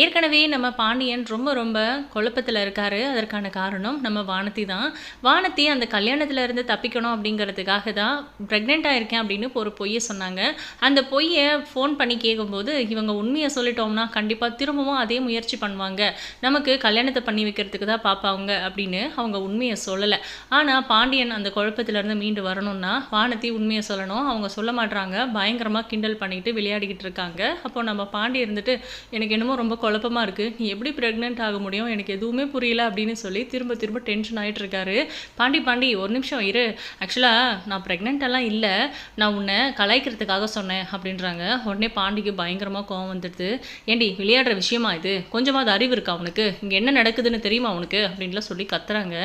ஏற்கனவே நம்ம பாண்டியன் ரொம்ப ரொம்ப குழப்பத்தில் இருக்காரு. அதற்கான காரணம் நம்ம வானதி தான். வானதி அந்த கல்யாணத்தில் இருந்து தப்பிக்கணும் அப்படிங்கிறதுக்காக தான் ப்ரெக்னெண்ட்டாக இருக்கேன் அப்படின்னு ஒரு பொய்யை சொன்னாங்க. அந்த பொய்யை ஃபோன் பண்ணி கேட்கும்போது இவங்க உண்மையை சொல்லிட்டோம்னா கண்டிப்பாக திரும்பவும் அதே முயற்சி பண்ணுவாங்க. நமக்கு கல்யாணத்தை பண்ணி வைக்கிறதுக்கு தான் பார்ப்பாங்க அப்படின்னு அவங்க உண்மையை சொல்லலை. ஆனால் பாண்டியன் அந்த குழப்பத்திலேருந்து மீண்டு வரணும்னா வானதி உண்மையை சொல்லணும். அவங்க சொல்ல மாட்றாங்க. பயங்கரமாக கிண்டல் பண்ணிட்டு விளையாடிக்கிட்டு இருக்காங்க. அப்போ நம்ம பாண்டி இருந்துட்டு எனக்கு என்னமோ ரொம்ப குழப்பமாக இருக்குது நீ எப்படி ப்ரெக்னென்ட் ஆக முடியும்? எனக்கு எதுவுமே புரியல அப்படின்னு சொல்லி திரும்ப திரும்ப டென்ஷன் ஆகிட்டு இருக்காரு பாண்டி பாண்டி ஒரு நிமிஷம் இரு. ஆக்சுவலாக நான் ப்ரெக்னென்ட்டெல்லாம் இல்லை. நான் உன்னை கலாய்க்கிறதுக்காக சொன்னேன் அப்படின்றாங்க. உடனே பாண்டிக்கு பயங்கரமாக கோவம் வந்துடுது. ஏண்டி விளையாடுற விஷயமா இது? கொஞ்சமாவது அறிவு இருக்கா அவனுக்கு இங்கே என்ன நடக்குதுன்னு தெரியுமா அவனுக்கு அப்படின்லாம் சொல்லி கத்துறாங்க.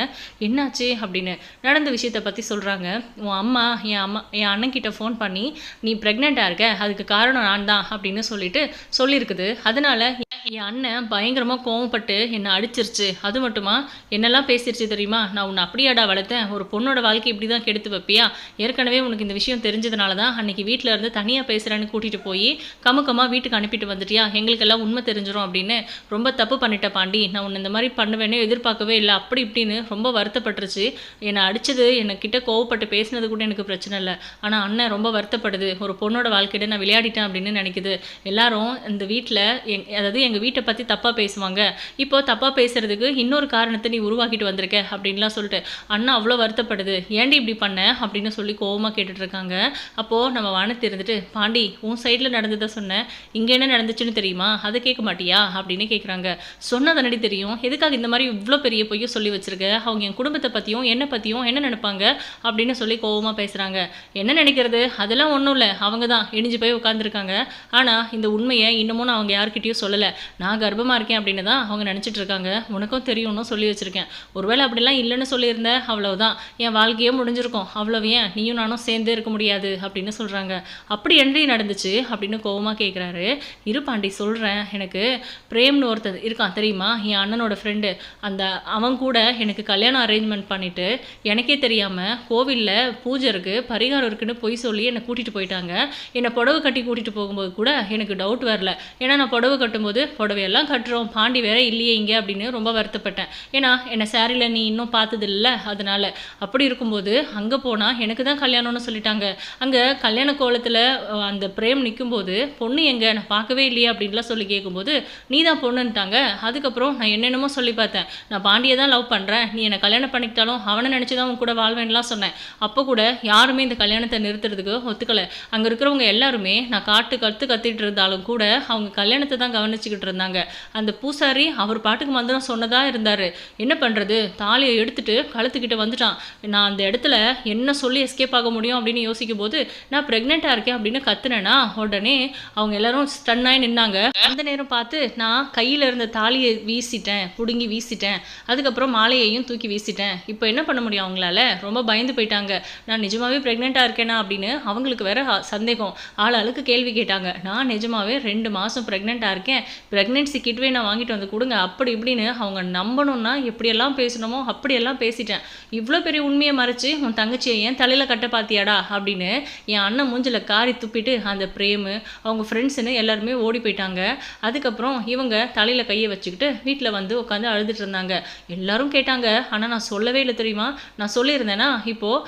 என்னாச்சு அப்படின்னு. நடந்த விஷயத்தை பற்றி சொல்கிறாங்க உன் அம்மா என் அம்மா என் அண்ணன் கிட்ட ஃபோன் பண்ணி நீ ப்ரெக்னெண்ட்டாக இருக்க? அதுக்கு காரணம் நான் தான் அப்படின்னு சொல்லிட்டு சொல்லியிருக்குது அதனால என் அண்ணன் பயங்கரமாக கோவப்பட்டு என்னை அடிச்சிருச்சு. அது மட்டுமா? என்னெல்லாம் பேசிருச்சு தெரியுமா? நான் உன்னை அப்படியாடா வளர்த்தேன். ஒரு பொண்ணோட வாழ்க்கை இப்படி தான் கெடுத்து வைப்பியா? ஏற்கனவே உனக்கு இந்த விஷயம் தெரிஞ்சதுனால தான் அன்றைக்கி வீட்டில் இருந்து தனியாக பேசுகிறேன்னு கூட்டிகிட்டு போய் கமுக்கமாக வீட்டுக்கு அனுப்பிட்டு வந்துட்டியா? எங்களுக்கெல்லாம் உண்மை தெரிஞ்சிடும் அப்படின்னு ரொம்ப தப்பு பண்ணிட்ட பாண்டி. நான் உன்னை இந்த மாதிரி பண்ணுவேன்னு எதிர்பார்க்கவே இல்லை. அப்படி இப்படின்னு ரொம்ப வருத்தப்பட்டுருச்சு. என்னை அடித்தது என்னை கிட்ட கோவப்பட்டு பேசினது கூட எனக்கு பிரச்சனை இல்லை. ஆனால் அண்ணன் ரொம்ப வருத்தப்படுது. ஒரு பொண்ணோட வாழ்க்கையிட நான் விளையாடிட்டேன் அப்படின்னு நினைக்குது. எல்லாரும் இந்த வீட்டில் எங் அதாவது எங்கள் வீட்டை பற்றி தப்பாக பேசுவாங்க. இப்போ தப்பாக பேசுகிறதுக்கு இன்னொரு காரணத்தை நீ உருவாக்கிட்டு வந்திருக்க அப்படின்லாம் சொல்லிட்டு அண்ணா அவ்வளோ வருத்தப்படுது. ஏன்டி இப்படி பண்ண? அப்படின்னு சொல்லி கோவமாக கேட்டுட்ருக்காங்க. அப்போது நம்ம வானத்து இருந்துட்டு பாண்டி உன் சைடில் நடந்ததை சொன்னேன் இங்கே என்ன நடந்துச்சுன்னு தெரியுமா? அதை கேட்க மாட்டியா? அப்படின்னு கேட்குறாங்க. சொன்னதனடி தெரியும்? எதுக்காக இந்த மாதிரி இவ்வளோ பெரிய பொய்யும் சொல்லி வச்சுருக்க? அவங்க என் குடும்பத்தை பற்றியும் என்னை பற்றியும் என்ன நினைப்பாங்க? அப்படின்னு சொல்லி கோவமாக பேசுகிறாங்க என்ன நினைக்கிறது? அதெல்லாம் ஒன்றும் இல்லை. அவங்க தான். இடிஞ்சு போய் உட்காந்துருக்காங்க ஆனால் இந்த உண்மையை இன்னமும் நான் அவங்க யார்கிட்டயும் சொல்லலை. நான் கர்ப்பமாக இருக்கேன் அப்படின்னு தான் அவங்க நினச்சிட்டு இருக்காங்க. உனக்கும் தெரியும்னு சொல்லி வச்சுருக்கேன். ஒருவேளை அப்படிலாம் இல்லைன்னு சொல்லியிருந்தேன் அவ்வளவுதான். என் வாழ்க்கையே முடிஞ்சிருக்கும். அவ்வளவு ஏன்? நீயும் நானும் சேர்ந்தே இருக்க முடியாது அப்படின்னு சொல்கிறாங்க அப்படி என்ன நடந்துச்சு அப்படின்னு கோபமாக கேட்குறாரு இரு பாண்டி சொல்கிறேன் எனக்கு பிரேம்னு ஒருத்தர் இருக்கான் தெரியுமா? என் அண்ணனோட ஃப்ரெண்டு அந்த அவன் கூட எனக்கு கல்யாணம் அரேஞ்ச்மெண்ட் பண்ணிவிட்டு எனக்கே தெரியாமல் கோவிலில் பூஜை இருக்குது பரிகாரம் இருக்குன்னு பொய் சொல்லி என்னை கூட்டிகிட்டு போயிட்டாங்க. என்னை புடவை கட்டி கூட்டிகிட்டு போகும்போது கூட எனக்கு டவுட் வரல. ஏன்னா நான் புடவை கட்டும்போது புடவையெல்லாம் கட்டுறோம். பாண்டி வேற இல்லையே இங்கே அப்படின்னு ரொம்ப வருத்தப்பட்டேன். ஏன்னா என்னை சாரியில் நீ இன்னும் பார்த்தது இல்லை அதனால. அப்படி இருக்கும்போது அங்கே போனால் எனக்கு தான் கல்யாணம்னு சொல்லிட்டாங்க. அங்கே கல்யாண கோலத்தில் அந்த பிரேம் நிற்கும்போது பொண்ணு எங்கே? நான் பார்க்கவே இல்லையே அப்படின்லாம் சொல்லி கேட்கும்போது நீ தான் பொண்ணுன்ட்டாங்க அதுக்கப்புறம் நான் என்னென்னமோ சொல்லி பார்த்தேன். நான் பாண்டியை தான் லவ் பண்ணுறேன் நீ என்னை கல்யாணம் பண்ணிக்கிட்டாலும் அவனை நினச்சி தான் உன் கூட வாழ்வேன்லாம் சொன்னேன். அப்போ கூட யாருமே இந்த கல்யாணத்தை நிறுத்துறதுக்கு ஒத்துக்கலை. அங்கே இருக்கிறவங்க எல்லாருமே நான் காட்டு கற்று கத்திட்டு இருந்தாலும் கூட அவங்க கல்யாணத்தை தான் கவனிச்சுக்கிட்டு இருந்தாங்க அந்த பூசாரி அவர் பாட்டுக்கு மந்திரம் சொன்னதா இருந்தார். என்ன பண்ணுறது தாலியை எடுத்துட்டு கழுத்துக்கிட்ட வந்துட்டான். நான் அந்த இடத்துல என்ன சொல்லி எஸ்கேப் ஆக முடியும் அப்படின்னு யோசிக்கும் போது நான் ப்ரெக்னெண்ட்டாக இருக்கேன் அப்படின்னு கத்துனேன்னா உடனே அவங்க எல்லாரும் ஸ்டன்னாகி நின்னாங்க. அந்த நேரம் பார்த்து நான் கையில் இருந்த தாலியை வீசிட்டேன் பிடுங்கி வீசிட்டேன். அதுக்கப்புறம் மாலையையும் தூக்கி வீசிட்டேன். இப்போ என்ன பண்ண முடியும் அவங்களால? ரொம்ப பயந்து போயிட்டாங்க. நான் நிஜமாவே ப்ரெக்னெண்ட்டாக இருக்கேனா அப்படின்னு அவங்களுக்கு வேற சந்தேகம். ஆள் ஆளுக்கு கேள்வி கேட்டாங்க. நான் நிஜமாவே ரெண்டு மாதம் ப்ரெக்னெண்ட்டாக இருக்கேன். ப்ரெக்னென்சி கிட்வே நான் வாங்கிட்டு வந்து கொடுங்க. அப்படி இப்படின்னு அவங்க நம்பணும்னா எப்படியெல்லாம் பேசணுமோ அப்படியெல்லாம் பேசிட்டேன். இவ்வளோ பெரிய உண்மையை மறைச்சு உன் தங்கச்சியை ஏன் தலையில் கட்ட பார்த்தியாடா அப்படின்னு என் அண்ணன் மூஞ்சில் காரி துப்பிட்டு அந்த பிரேமு அவங்க ஃப்ரெண்ட்ஸுன்னு எல்லாருமே ஓடி போயிட்டாங்க. அதுக்கப்புறம் இவங்க தலையில் கையை வச்சுக்கிட்டு வீட்டில் வந்து உட்காந்து அழுதுட்டு இருந்தாங்க. எல்லாரும் கேட்டாங்க ஆனால் நான் சொல்லவே இல்லை தெரியுமா? நான் சொல்லியிருந்தேன்னா இப்போது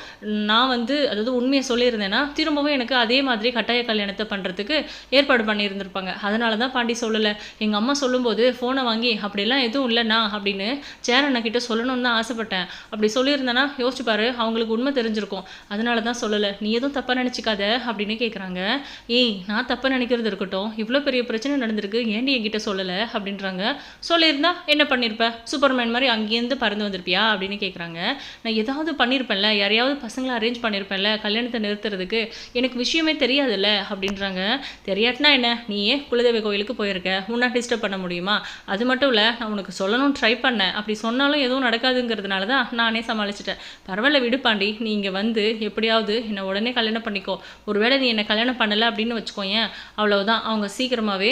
நான் வந்து அதாவது உண்மையை சொல்லியிருந்தேன்னா திரும்பவும் எனக்கு அதே மாதிரி கட்டாய கல்யாணத்தை பண்ணுறதுக்கு ஏற்பாடு பண்ணியிருந்திருப்பாங்க. அதனால தான் பாண்டி சொல்லலை. எங்கள் அம்மா சொல்லும்போது ஃபோனை வாங்கி அப்படிலாம் எதுவும் இல்லைண்ணா அப்படின்னு சேர் கிட்ட சொல்லணும்னு தான் ஆசைப்பட்டேன். அப்படி சொல்லியிருந்தேன்னா யோசிச்சு பாரு அவங்களுக்கு உண்மை தெரிஞ்சிருக்கும். அதனால தான் சொல்லலை. நீ எதுவும் தப்பாக நினச்சிக்காத அப்படின்னு கேட்குறாங்க ஏய் நான் தப்பாக நினைக்கிறது இருக்கட்டும். இவ்வளோ பெரிய பிரச்சனை நடந்திருக்கு. ஏன்டி என்கிட்ட சொல்லலை? அப்படின்றாங்க. சொல்லியிருந்தா என்ன பண்ணியிருப்ப சூப்பர்மேன் மாதிரி அங்கேருந்து பறந்து வந்திருப்பியா? அப்படின்னு கேட்குறாங்க நான் ஏதாவது பண்ணியிருப்பேன்ல யாரையாவது பசங்களை அரேஞ்ச் பண்ணியிருப்பேன்ல கல்யாணத்தை நிறுத்துறதுக்கு. எனக்கு விஷயமே தெரியாதுல்ல அப்படின்றாங்க. தெரியாட்டினா என்ன? நீயே குலதெய்வ கோயிலுக்கு போயிருக்க. உன்னை டிஸ்டர்ப் பண்ண முடியுமா? அது மட்டும் இல்லை நான் உனக்கு சொல்லணும்னு ட்ரை பண்ணேன். அப்படி சொன்னாலும் எதுவும் நடக்காதுங்கிறதுனால தான் நானே சமாளிச்சிட்டேன். பரவாயில்ல விடு பாண்டி நீ இங்கே வந்து எப்படியாவது என்னை உடனே கல்யாணம் பண்ணிக்கோ. ஒருவேளை நீ என்னை கல்யாணம் பண்ணலை அப்படின்னு வச்சுக்கோயேன் அவ்வளவுதான். அவங்க சீக்கிரமாகவே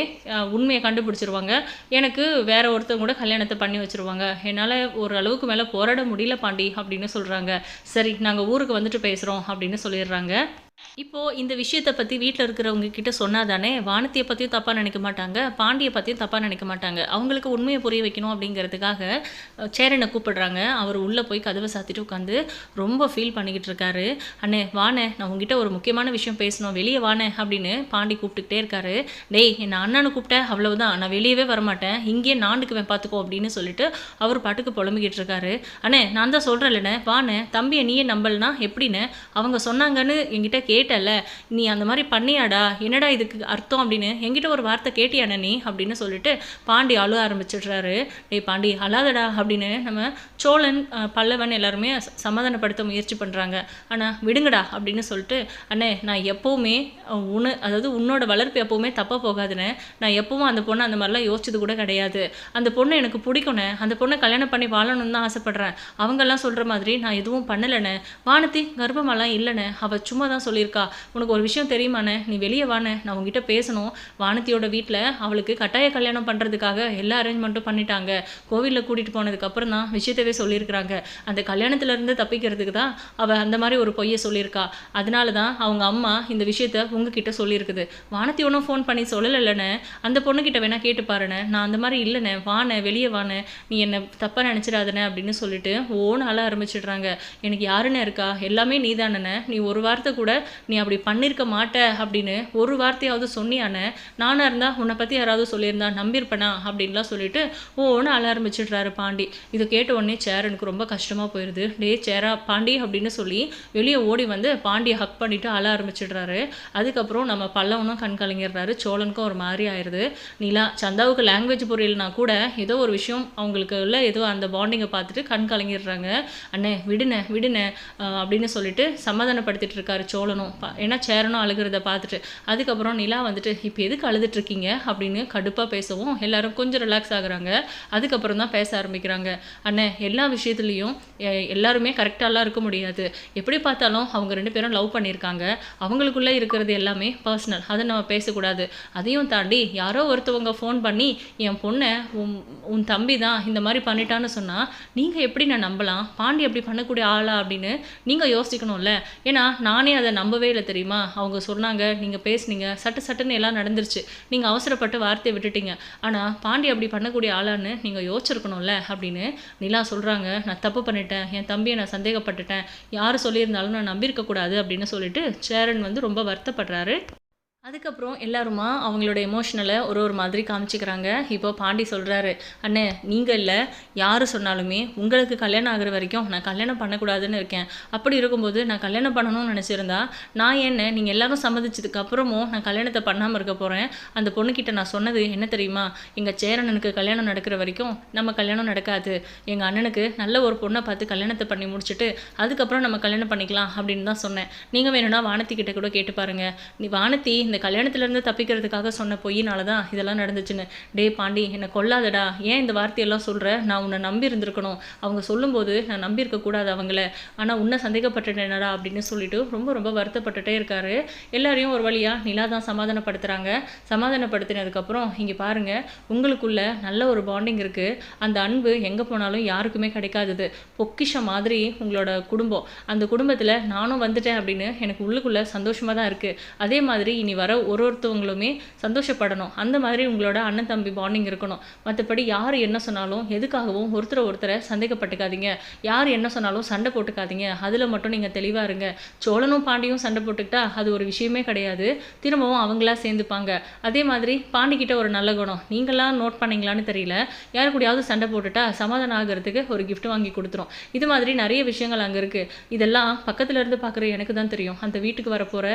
உண்மையை கண்டுபிடிச்சிருவாங்க. எனக்கு வேற ஒருத்தவங்க கூட கல்யாணத்தை பண்ணி வச்சிருவாங்க. என்னால் ஒரு அளவுக்கு மேலே போராட முடியல பாண்டி அப்படின்னு சொல்கிறாங்க சரி நாங்கள் ஊருக்கு வந்துட்டு பேசுகிறோம் அப்படின்னு சொல்லிடுறாங்க. இப்போது இந்த விஷயத்தை பற்றி வீட்டில் இருக்கிறவங்க கிட்ட சொன்னாதானே வானத்தியை பற்றியும் தப்பாக நினைக்க மாட்டாங்க பாண்டியை பற்றியும் தப்பாக நினைக்க மாட்டாங்க. அவங்களுக்கு உண்மையை புரிய வைக்கணும் அப்படிங்கிறதுக்காக சேரனை கூப்பிடுறாங்க. அவர் உள்ளே போய் கதவை சாத்திட்டு உட்காந்து ரொம்ப ஃபீல் பண்ணிக்கிட்டு இருக்காரு. அண்ணே வானே நான் உங்ககிட்ட ஒரு முக்கியமான விஷயம் பேசணும். வெளியே வானே அப்படின்னு பாண்டி கூப்பிட்டுக்கிட்டே இருக்காரு. டேய் என்ன அண்ணனு கூப்பிட்ட அவ்வளவுதான். நான் வெளியவே வரமாட்டேன். இங்கேயே நாண்டுக்குவேன் பார்த்துக்கோ அப்படின்னு சொல்லிட்டு அவர் பாட்டுக்கு புலம்பிக்கிட்டு இருக்காரு. அண்ணே நான் தான் சொல்கிறேன்லண்ணே வானே தம்பியை நீயே நம்பலனா எப்படின்னு அவங்க சொன்னாங்கன்னு என்கிட்ட கேட்டல நீ அந்த மாதிரி பண்ணியாடா என்னடா இதுக்கு அர்த்தம்? அப்படின்னு என்கிட்ட ஒரு வார்த்தை கேட்டியானே நீ அப்படின்னு சொல்லிட்டு பாண்டி அழுவ ஆரம்பிச்சிடுறாரு. டேய் பாண்டி அழாதடா அப்படின்னு நம்ம சோழன் பல்லவன் எல்லாருமே சமாதானப்படுத்த முயற்சி பண்ணுறாங்க ஆனால் விடுங்கடா அப்படின்னு சொல்லிட்டு அண்ணே நான் எப்போவுமே உன அதாவது உன்னோட வளர்ப்பு எப்போவுமே தப்பாக போகாதுன்னு நான் எப்பவும் அந்த பொண்ணை அந்த மாதிரிலாம் யோசிச்சது கூட கிடையாது. அந்த பொண்ணை எனக்கு பிடிக்கணும் அந்த பொண்ணை கல்யாணம் பண்ணி வாழணும்னு தான் ஆசைப்பட்றேன். அவங்கெல்லாம் சொல்கிற மாதிரி நான் எதுவும் பண்ணலைண்ணே. வானத்தி கர்ப்பமெல்லாம் இல்லைண்ணே. அவள் சும்மா தான் சொல்லியிருக்கா. உனக்கு ஒரு விஷயம் தெரியுமாண்ணே? நீ வெளியே வாண்ணே. நான் உங்ககிட்ட பேசணும். வானத்தியோட வீட்டில் அவளுக்கு கட்டாய கல்யாணம் பண்ணுறதுக்காக எல்லா அரேஞ்ச்மெண்ட்டும் பண்ணிட்டாங்க. கோவிலில் கூட்டிகிட்டு போனதுக்கப்புறம் தான் விஷயத்தவே சொல்லியிருக்கிறாங்க. அந்த கல்யாணத்துலேருந்து தப்பிக்கிறதுக்கு தான் அவள் அந்த மாதிரி ஒரு பொய்யை சொல்லியிருக்கா. அதனால தான் அவங்க அம்மா இந்த விஷயத்த உங்ககிட்ட சொல்லியிருக்குது. வானத்தி ஒன்றும் ஃபோன் பண்ணி சொல்லலைண்ணே. அந்த பொண்ணுக்கிட்ட வேணால் கேட்டு பாருண்ணே. நான் அந்த மாதிரி இல்லைண்ணே. வானே வெளியே வானே நீ என்னை தப்பாக நினச்சிடாதண்ணே அப்படின்னு சொல்லிட்டு ஓன் அழ ஆரம்பிச்சிடுறாங்க. எனக்கு யாருன்னு இருக்கா? எல்லாமே நீ நீ ஒரு வார்த்தை கூட நீ அப்படி பண்ணியிருக்க மாட்ட அப்படின்னு ஒரு வார்த்தையாவது சொன்னியானே நானாக இருந்தால் உன்னை பற்றி யாராவது சொல்லியிருந்தா நம்பியிருப்பேனா அப்படின்லாம் சொல்லிட்டு ஓன்னு அழ ஆரம்பிச்சிடுறாரு பாண்டி. இதை கேட்ட உடனே சேர் எனக்கு ரொம்ப கஷ்டமாக போயிடுது டே சேரா பாண்டி அப்படின்னு சொல்லி வெளியே ஓடி வந்து பாண்டியை ஹக் பண்ணிவிட்டு அழ ஆரம்பிச்சிடுறாரு. அதுக்கப்புறம் நம்ம பல்லவனும் கண் கலங்கிடுறாரு. சோழனுக்கும் ஒரு மாதிரி ஆயிடுது நிலா சந்தாவுக்கு லாங்குவேஜ் புரியலனா கூட ஏதோ ஒரு விஷயம் அவங்களுக்கு உள்ள ஏதோ அந்த பாண்டிங்கை பார்த்துட்டு கண் கலங்கிடுறாங்க. அண்ணே விடுன விடுன அப்படின்னு சொல்லிட்டு சமாதானப்படுத்திட்டு இருக்காரு சோழன் பா- ஏன்னா சேரனும் அழுகிறத பார்த்துட்டு அதுக்கப்புறம் நிலா வந்துட்டு இப்போ எதுக்கு அழுதுட்ருக்கீங்க அப்படின்னு கடுப்பாக பேசவும் எல்லாரும் கொஞ்சம் ரிலாக்ஸ் ஆகுறாங்க. அதுக்கப்புறம் தான் பேச ஆரம்பிக்கிறாங்க. அண்ணே எல்லா விஷயத்துலையும் எ- எல்லாருமே கரெக்டாலாம் இருக்க முடியாது. எப்படி பார்த்தாலும் அவங்க ரெண்டு பேரும் லவ் பண்ணியிருக்காங்க. அவங்களுக்குள்ளே இருக்கிறது எல்லாமே பர்சனல் அதை நம்ம பேசக்கூடாது. அதையும் தாண்டி யாரோ ஒருத்தவங்க ஃபோன் பண்ணி என் பொண்ணை உன் உன் தம்பி தான் இந்த மாதிரி பண்ணிட்டான்னு சொன்னால் நீங்கள் எப்படி நான் நம்பலாம்? பாண்டி அப்படி பண்ணக்கூடிய ஆளா? அப்படின்னு நீங்கள் யோசிக்கணும்ல. ஏன்னா நானே அதை நம்பவே இல்லை தெரியுமா? அவங்க சொன்னாங்க நீங்கள் பேசுனீங்க சட்டு சட்டுன்னு எல்லாம் நடந்துருச்சு. நீங்கள் அவசரப்பட்டு வார்த்தையை விட்டுட்டீங்க. ஆனால் பாண்டி அப்படி பண்ணக்கூடிய ஆளான்னு நீங்கள் யோசிச்சிருக்கணும்ல? அப்படின்னு நிலா சொல்கிறாங்க நான் தப்பு பண்ணிட்டேன். என் தம்பியை நான் சந்தேகப்பட்டுட்டேன். யார் சொல்லியிருந்தாலும் நான் நம்பியிருக்கக்கூடாது அப்படின்னு சொல்லிட்டு சேரன் வந்து ரொம்ப வருத்தப்படுறாரு. அதுக்கப்புறம் எல்லாருமா அவங்களோட எமோஷனலை ஒரு ஒரு மாதிரி காமிச்சிக்கிறாங்க. இப்போ பாண்டி சொல்கிறாரு அண்ணே நீங்கள் இல்லை யார் சொன்னாலுமே உங்களுக்கு கல்யாணம் ஆகுற வரைக்கும் நான் கல்யாணம் பண்ணக்கூடாதுன்னு இருக்கேன். அப்படி இருக்கும்போது நான் கல்யாணம் பண்ணணும்னு நினச்சிருந்தா நான் என்ன நீங்கள் எல்லாரும் சம்மதிச்சதுக்கு அப்புறமும் நான் கல்யாணத்தை பண்ணாமல் இருக்க போகிறேன் அந்த பொண்ணுக்கிட்ட நான் சொன்னது என்ன தெரியுமா? எங்கள் சேரனனுக்கு கல்யாணம் நடக்கிற வரைக்கும் நம்ம கல்யாணம் நடக்காது. எங்கள் அண்ணனுக்கு நல்ல ஒரு பொண்ணை பார்த்து கல்யாணத்தை பண்ணி முடிச்சுட்டு அதுக்கப்புறம் நம்ம கல்யாணம் பண்ணிக்கலாம் அப்படின்னு தான் சொன்னேன். நீங்கள் வேணும்னா வானத்தி கிட்ட கூட கேட்டு பாருங்கள் நீ வானத்தி இந்த கல்யாணத்துலேருந்து தப்பிக்கிறதுக்காக சொன்ன பொய்யினால தான் இதெல்லாம் நடந்துச்சுன்னு. டே பாண்டி என்னை கொல்லாதடா. ஏன் இந்த வார்த்தையெல்லாம் சொல்கிற நான் உன்னை நம்பி இருந்திருக்கணும் அவங்க சொல்லும்போது நான் நம்பியிருக்கக்கூடாது அவங்கள. ஆனால் உன்னை சந்தேகப்பட்டுட்டேனடா அப்படின்னு சொல்லிட்டு ரொம்ப ரொம்ப வருத்தப்பட்டுட்டே இருக்காரு. எல்லாரையும் ஒரு வழியாக நிலா தான் சமாதானப்படுத்துகிறாங்க சமாதானப்படுத்தினதுக்கப்புறம் இங்கே பாருங்கள் உங்களுக்குள்ள நல்ல ஒரு பாண்டிங் இருக்குது அந்த அன்பு எங்கே போனாலும் யாருக்குமே கிடைக்காதது. பொக்கிஷம் மாதிரி உங்களோட குடும்பம். அந்த குடும்பத்தில் நானும் வந்துட்டேன் அப்படின்னு எனக்கு உள்ளுக்குள்ளே சந்தோஷமாக தான் இருக்குது அதே மாதிரி இனி வர ஒரு ஒருத்தவங்களுமே சந்தோஷப்படணும். அந்த மாதிரி உங்களோட அண்ணன் தம்பி பாண்டிங் இருக்கணும். மற்றபடி யார் என்ன சொன்னாலும் எதுக்காகவும் ஒருத்தரை ஒருத்தரை சந்தேகப்பட்டுக்காதீங்க. யார் என்ன சொன்னாலும் சண்டை போட்டுக்காதீங்க. அதில் மட்டும் நீங்கள் தெளிவாக இருங்க. சோழனும் பாண்டியும் சண்டை போட்டுக்கிட்டா அது ஒரு விஷயமே கிடையாது. திரும்பவும் அவங்களா சேர்ந்துப்பாங்க. அதே மாதிரி பாண்டிக்கிட்ட ஒரு நல்ல குணம். நீங்களாம் நோட் பண்ணீங்களான்னு தெரியல. யாரு கூடயாவது சண்டை போட்டுட்டா சமாதானம் ஆகிறதுக்கு ஒரு கிஃப்ட் வாங்கி கொடுத்துரும். இது மாதிரி நிறைய விஷயங்கள் அங்கே இருக்குது இதெல்லாம் பக்கத்தில் இருந்து பார்க்குற எனக்கு தான் தெரியும். அந்த வீட்டுக்கு வரப்போகிற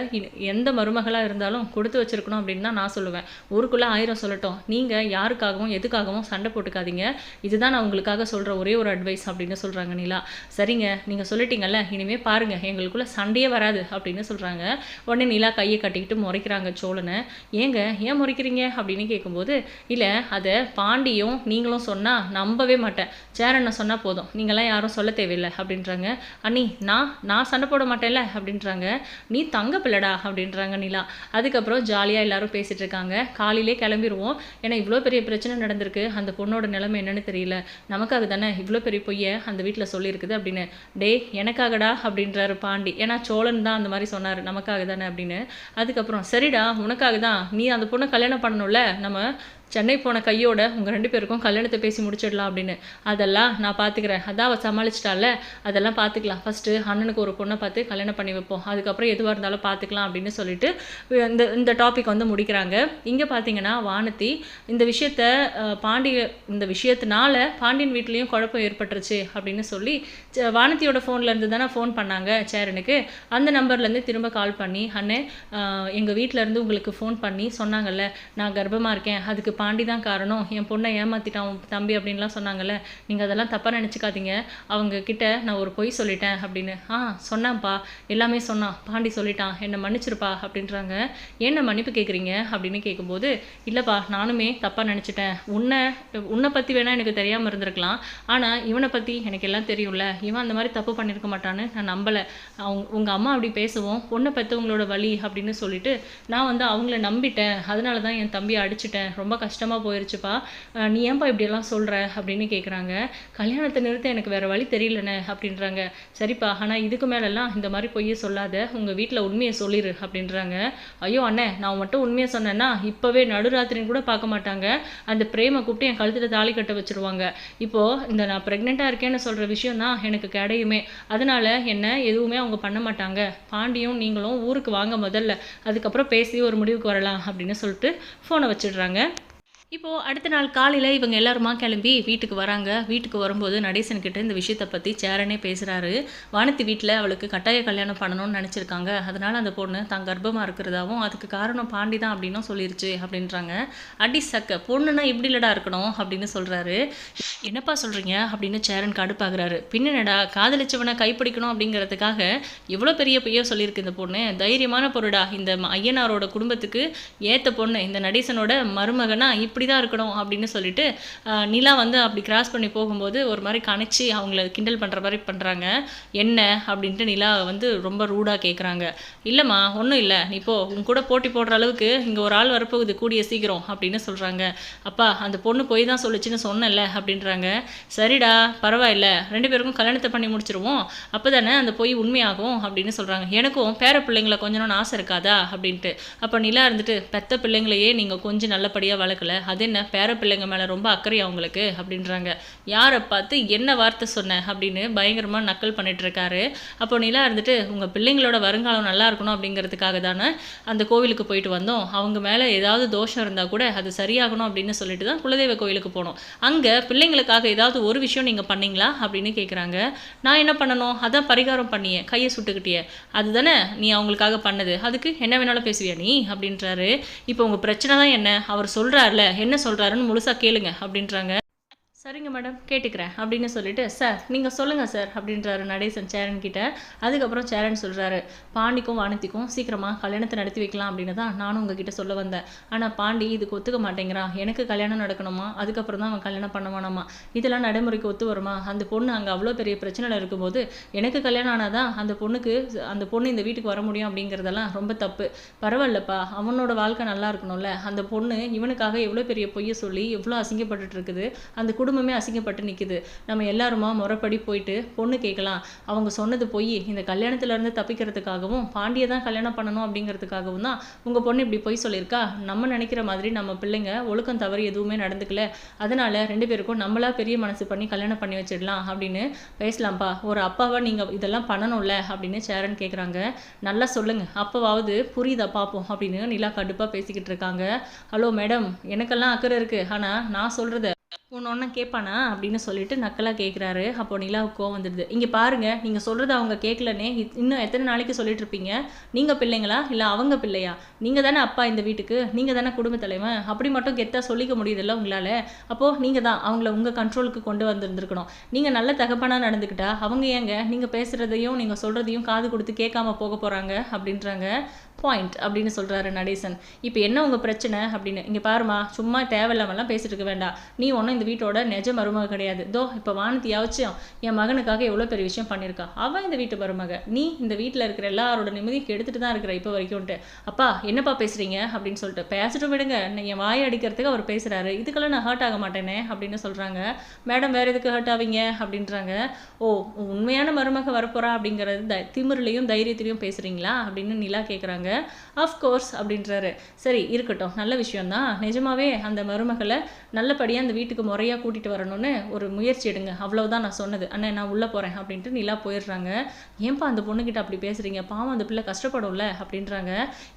எந்த மருமகளாக இருந்தாலும் கொஞ்சம் கொடுத்து வச்சிருக்கணும் அப்படின்னு தான் நான் சொல்லுவேன். ஊருக்குள்ளே ஆயிரம் சொல்லட்டும். நீங்கள் யாருக்காகவும் எதுக்காகவும் சண்டை போட்டுக்காதீங்க. இதுதான் நான் உங்களுக்காக சொல்கிற ஒரே ஒரு அட்வைஸ் அப்படின்னு சொல்கிறாங்க நிலா. சரிங்க நீங்கள் சொல்லிட்டீங்கல்ல இனிமேல் பாருங்கள் எங்களுக்குள்ளே சண்டையே வராது அப்படின்னு சொல்கிறாங்க உடனே நிலா கையை கட்டிக்கிட்டு முறைக்கிறாங்க சோழனை. ஏங்க ஏன் முறைக்கிறீங்க? அப்படின்னு கேட்கும்போது இல்லை அதை பாண்டியும் நீங்களும் சொன்னால் நம்பவே மாட்டேன். சேரண்ண சொன்னால் போதும். நீங்களாம் யாரும் சொல்ல தேவையில்லை அப்படின்றாங்க. அண்ணி நான் நான் சண்டை போட மாட்டேன்ல அப்படின்றாங்க. நீ தங்க பிள்ளடா அப்படின்றாங்க நிலா. அதுக்கப்புறம் ஜாலியாக எல்லாரும் பேசிகிட்டு இருக்காங்க காலையிலே கிளம்பிடுவோம் ஏன்னா இவ்வளோ பெரிய பிரச்சனை நடந்திருக்கு. அந்த பொண்ணோட நிலைமை என்னன்னு தெரியல. நமக்காக தானே இவ்வளோ பெரிய பொய்யை அந்த வீட்டில் சொல்லியிருக்குது அப்படின்னு. டே எனக்காகடா அப்படின்றாரு பாண்டி. ஏன்னா சோழன் தான் அந்த மாதிரி சொன்னார். நமக்காக தானே அப்படின்னு. அதுக்கப்புறம் சரிடா உனக்காக தான். நீ அந்த பொண்ணை கல்யாணம் பண்ணணும்ல? நம்ம சென்னை போன கையோட உங்கள் ரெண்டு பேருக்கும் கல்யாணத்தை பேசி முடிச்சிடலாம் அப்படின்னு. அதெல்லாம் நான் பார்த்துக்கிறேன் அதான் அவள் சமாளிச்சிட்டால அதெல்லாம் பார்த்துக்கலாம் ஃபஸ்ட்டு அண்ணனுக்கு ஒரு பொண்ணை பார்த்து கல்யாணம் பண்ணி வைப்போம். அதுக்கப்புறம் எதுவாக இருந்தாலும் பார்த்துக்கலாம் அப்படின்னு சொல்லிட்டு இந்த இந்த டாபிக் வந்து முடிக்கிறாங்க. இங்கே பார்த்தீங்கன்னா வானதி இந்த விஷயத்த பாண்டிய இந்த விஷயத்தினால பாண்டியன் வீட்லேயும் குழப்பம் ஏற்பட்டுருச்சு அப்படின்னு சொல்லி ச- வானதியோட ஃபோன்ல இருந்து தானே ஃபோன் பண்ணாங்க சேரனுக்கு. அந்த நம்பர்லேருந்து திரும்ப கால் பண்ணி அண்ணே எங்கள் வீட்டிலேருந்து உங்களுக்கு ஃபோன் பண்ணி சொன்னாங்கல்ல நான் கர்ப்பமாக இருக்கேன். அதுக்கு பாண்டி தான் காரணம். என் பொண்ணை ஏமாத்திட்டான் தம்பி அப்படின்லாம் சொன்னாங்கல்ல. நீங்கள் அதெல்லாம் தப்பாக நினச்சிக்காதீங்க. அவங்க கிட்ட நான் ஒரு பொய் சொல்லிட்டேன் அப்படின்னு. ஆ சொன்னான்ப்பா. எல்லாமே சொன்னான். பாண்டி சொல்லிட்டான். என்னை மன்னிச்சிருப்பா அப்படின்றாங்க. என்ன மன்னிப்பு கேட்குறீங்க அப்படின்னு கேட்கும்போது இல்லைப்பா நானுமே தப்பாக நினச்சிட்டேன். உன்னை உன்னை பற்றி வேணால் எனக்கு தெரியாமல் இருந்திருக்கலாம். ஆனால் இவனை பற்றி எனக்கு எல்லாம் தெரியும்ல. இவன் அந்த மாதிரி தப்பு பண்ணியிருக்க மாட்டான்னு நான் நம்பலை. அவங்க உங்கள் அம்மா அப்படி பேசுவோம். பொண்ணை பெற்றவங்களோட வழி அப்படின்னு சொல்லிட்டு நான் வந்து அவங்கள நம்பிட்டேன். அதனால தான் என் தம்பியை அடிச்சிட்டேன். ரொம்ப கஷ்டம் கஷ்டமாக போயிடுச்சுப்பா நீ ஏன்பா இப்படியெல்லாம் சொல்கிற அப்படின்னு கேட்குறாங்க கல்யாணத்தை நிறுத்த எனக்கு வேறு வழி தெரியலண்ணே அப்படின்றாங்க. சரிப்பா ஆனால் இதுக்கு மேலெல்லாம் இந்த மாதிரி பொய்யை சொல்லாத. உங்கள் வீட்டில் உண்மையை சொல்லிடு அப்படின்றாங்க. ஐயோ அண்ணே நான் மட்டும் உண்மையை சொன்னேன்னா இப்போவே நடுராத்திரின்னு கூட பார்க்க மாட்டாங்க. அந்த பிரேமை கூப்பிட்டு என் கழுத்தில் தாலி கட்ட வச்சுருவாங்க. இப்போது இந்த நான் ப்ரெக்னெண்ட்டாக இருக்கேன்னு சொல்கிற விஷயம் தான் எனக்கு கிடையுமே. அதனால் என்ன எதுவுமே அவங்க பண்ண மாட்டாங்க. பாண்டியும் நீங்களும் ஊருக்கு வாங்க முதல்ல. அதுக்கப்புறம் பேசி ஒரு முடிவுக்கு வரலாம் அப்படின்னு சொல்லிட்டு ஃபோனை வச்சிடுறாங்க. இப்போது அடுத்த நாள் காலையில் இவங்க எல்லாருமா கிளம்பி வீட்டுக்கு வராங்க. வீட்டுக்கு வரும்போது நடேசன் கிட்ட இந்த விஷயத்தை பற்றி சேரனே பேசுகிறாரு வானத்தி வீட்டில் அவளுக்கு கட்டாய கல்யாணம் பண்ணணும்னு நினச்சிருக்காங்க. அதனால் அந்த பொண்ணு தான் கர்ப்பமாக இருக்கிறதாவும் அதுக்கு காரணம் பாண்டி தான் அப்படின்னும் சொல்லிருச்சு அப்படின்றாங்க. அடி சக்க பொண்ணுனா இப்படி இல்லடா இருக்கணும் அப்படின்னு சொல்கிறாரு என்னப்பா சொல்கிறீங்க அப்படின்னு சேரன் கடுப்பாகிறாரு. பின்னடா காதலிச்சவனை கைப்பிடிக்கணும் அப்படிங்கிறதுக்காக இவ்வளோ பெரிய பொய்யோ சொல்லியிருக்கு இந்த பொண்ணு. தைரியமான பொருடா. இந்த ஐயனாரோட குடும்பத்துக்கு ஏற்ற பொண்ணு. இந்த நடேசனோட மருமகனா இப்படி தான் இருக்கணும் அப்படின்னு சொல்லிட்டு நிலா வந்து அப்படி கிராஸ் பண்ணி போகும்போது ஒரு மாதிரி கணிச்சு அவங்கள கிண்டல் பண்ணுற மாதிரி பண்ணுறாங்க என்ன? அப்படின்ட்டு நிலா வந்து ரொம்ப ரூடாக கேட்குறாங்க இல்லைம்மா ஒன்றும் இல்லை. நீ போ உன் கூட போட்டி போடுற அளவுக்கு இங்கே ஒரு ஆள் வரப்போகுது கூடிய சீக்கிரம் அப்படின்னு சொல்கிறாங்க அப்பா அந்த பொண்ணு போய் தான் சொல்லுச்சுன்னு சொன்னேன்ல அப்படின்றாங்க. சரிடா பரவாயில்ல. ரெண்டு பேருக்கும் கல்யாணத்தை பண்ணி முடிச்சிருவோம். அப்போ தானே அந்த பொய் உண்மையாகும் அப்படின்னு சொல்கிறாங்க எனக்கும் பேர பிள்ளைங்களை கொஞ்சம் ஆசை இருக்காதா? அப்படின்ட்டு. அப்போ நிலா இருந்துட்டு பெத்த பிள்ளைங்களையே நீங்கள் கொஞ்சம் நல்லபடியாக வளர்க்கல. அது என்ன? பேர பிள்ளைங்க மேலே ரொம்ப அக்கறை அவங்களுக்கு அப்படின்றாங்க. யாரை பார்த்து என்ன வார்த்தை சொன்னேன் அப்படின்னு பயங்கரமாக நக்கல் பண்ணிட்டு இருக்காரு. அப்போ நிலா இருந்துட்டு உங்கள் பிள்ளைங்களோட வருங்காலம் நல்லா இருக்கணும் அப்படிங்கிறதுக்காக தானே அந்த கோவிலுக்கு போயிட்டு வந்தோம். அவங்க மேலே ஏதாவது தோஷம் இருந்தால் கூட அது சரியாகணும் அப்படின்னு சொல்லிட்டு தான் குலதெய்வ கோயிலுக்கு போனோம். அங்கே பிள்ளைங்களுக்காக ஏதாவது ஒரு விஷயம் நீங்கள் பண்ணீங்களா? அப்படின்னு கேட்குறாங்க நான் என்ன பண்ணணும்? அதான் பரிகாரம் பண்ணியே. கையை சுட்டுக்கிட்டியே. அதுதானே நீ அவங்களுக்காக பண்ணது. அதுக்கு என்ன வேணாலும் பேசுவியா நீ? அப்படின்றாரு. இப்போ உங்கள் பிரச்சனை தான் என்ன? அவர் சொல்கிறார்ல என்ன சொல்கிறாருன்னு முழுசாக கேளுங்க அப்படின்றாங்க. சரிங்க மேடம் கேட்டுக்கிறேன் அப்படின்னு சொல்லிட்டு சார் நீங்கள் சொல்லுங்கள் சார் அப்படின்றாரு நடேசன் சேரன் கிட்ட. அதுக்கப்புறம் சேரன் சொல்கிறாரு பாண்டிக்கும் வானத்திக்கும் சீக்கிரமாக கல்யாணத்தை நடத்தி வைக்கலாம் அப்படின்னு தான் நானும் உங்ககிட்ட சொல்ல வந்தேன். ஆனால் பாண்டி இதுக்கு ஒத்துக்க மாட்டேங்கிறான் எனக்கு கல்யாணம் நடக்கணுமா? அதுக்கப்புறம் தான் அவன் கல்யாணம் பண்ணவானாமா? இதெல்லாம் நடைமுறைக்கு ஒத்து வருமா? அந்த பொண்ணு அங்கே அவ்வளோ பெரிய பிரச்சனையில் இருக்கும்போது எனக்கு கல்யாணம் ஆனால் தான் அந்த பொண்ணுக்கு அந்த பொண்ணு இந்த வீட்டுக்கு வர முடியும் அப்படிங்கிறதெல்லாம் ரொம்ப தப்பு. பரவாயில்லப்பா அவனோட வாழ்க்கை நல்லா இருக்கணும்ல. அந்த பொண்ணு இவனுக்காக எவ்வளோ பெரிய பொய்யை சொல்லி எவ்வளோ அசிங்கப்பட்டுட்டு இருக்குது. அந்த குடும்பமே அசிங்கப்பட்டு நிற்குது நம்ம எல்லாருமா முறைப்படி போயிட்டு பொண்ணு கேட்கலாம் அவங்க சொன்னது பொய். இந்த கல்யாணத்துல இருந்து தப்பிக்கிறதுக்காகவும் பாண்டியை தான் கல்யாணம் பண்ணணும் அப்படிங்கிறதுக்காகவும் தான் உங்கள் பொண்ணு இப்படி பொய் சொல்லியிருக்கா? நம்ம நினைக்கிற மாதிரி நம்ம பிள்ளைங்க ஒழுக்கம் தவறு எதுவுமே நடந்துக்கல. அதனால ரெண்டு பேருக்கும் நம்மளா பெரிய மனசு பண்ணி கல்யாணம் பண்ணி வச்சிடலாம் அப்படின்னு பேசலாம்ப்பா. ஒரு அப்பாவா நீங்கள் இதெல்லாம் பண்ணணும்ல அப்படின்னு சேரன் கேட்குறாங்க நல்லா சொல்லுங்கள் அப்போவாவது புரியுதா பார்ப்போம் அப்படின்னு நிலா கடுப்பாக பேசிக்கிட்டு இருக்காங்க. ஹலோ மேடம் எனக்கெல்லாம் அக்கறை இருக்குது ஆனால் நான் சொல்கிறத ஒன்று ஒன்றா கேட்பானா அப்படின்னு சொல்லிட்டு நக்கலாக கேட்குறாரு அப்போ நிலாவுக்கு கோவம் வந்துடுது. இங்கே பாருங்கள் நீங்கள் சொல்கிறது அவங்க கேட்கலனே இத்- இன்னும் எத்தனை நாளைக்கு சொல்லிட்டு இருப்பீங்க நீங்கள் பிள்ளைங்களா? இல்லை அவங்க பிள்ளையா? நீங்கள் தானே அப்பா இந்த வீட்டுக்கு? நீங்கள் தானே குடும்ப தலைவன்? அப்படி மட்டும் கெத்தாக சொல்லிக்க முடியுதுல்ல உங்களால்? அப்போது நீங்கள் தான் அவங்கள உங்கள் கண்ட்ரோலுக்கு கொண்டு வந்திருந்துருக்கணும். நீங்கள் நல்ல தகப்பனாக நடந்துக்கிட்டா அவங்க ஏங்க? நீங்கள் பேசுகிறதையும் நீங்கள் சொல்கிறதையும் காது கொடுத்து கேட்காம போக போகிறாங்க அப்படின்றாங்க. பாயிண்ட் அப்படின்னு சொல்கிறாரு நடேசன். இப்போ என்ன உங்கள் பிரச்சனை அப்படின்னு? இங்கே பாருமா சும்மா தேவையில்லாமலாம் பேசிட்டு இருக்க வேண்டாம். நீ ஒன்றும் இந்த வீட்டோட நிஜ மருமக கிடையாது. தோ இப்போ வானத்தியாச்சும் என் மகனுக்காக எவ்வளோ பெரிய விஷயம் பண்ணியிருக்கா? அவன் இந்த வீட்டு மருமக. நீ இந்த வீட்டில் இருக்கிற எல்லாரோட நிம்மதியும் கெடுத்துட்டு தான் இருக்கிற இப்போ வரைக்கும்ட்டு. அப்பா என்னப்பா பேசுகிறீங்க அப்படின்னு சொல்லிட்டு. பேசிட்டு விடுங்க. என் வாயை அடிக்கிறதுக்கு அவர் பேசுகிறாரு இதுக்கெல்லாம் நான் ஹர்ட் ஆக மாட்டேனே அப்படின்னு சொல்கிறாங்க மேடம் வேறு எதுக்கு ஹர்ட் ஆவீங்க? அப்படின்றாங்க. ஓ உண்மையான மருமக வரப்போகிறா அப்படிங்கிறது த திமிருலையும் தைரியத்திலையும் பேசுகிறீங்களா அப்படின்னு நிலா கேட்குறாங்க கோர்ஸ் அப்படின்றாரு. சரி இருக்கட்டும். நல்ல விஷயம்தான். நிஜமாவே அந்த மருமகளை நல்லபடியாக அந்த வீட்டுக்கு முறையாக கூட்டிகிட்டு வரணும்னு ஒரு முயற்சி எடுங்க. அவ்வளோதான் நான் சொன்னது. அண்ணே நான் உள்ளே போகிறேன் அப்படின்ட்டு நிலா போயிடுறாங்க. ஏன்பா அந்த பொண்ணுக்கிட்ட அப்படி பேசுகிறீங்க பாவம் அந்த பிள்ளை கஷ்டப்படும்ல? அப்படின்றாங்க.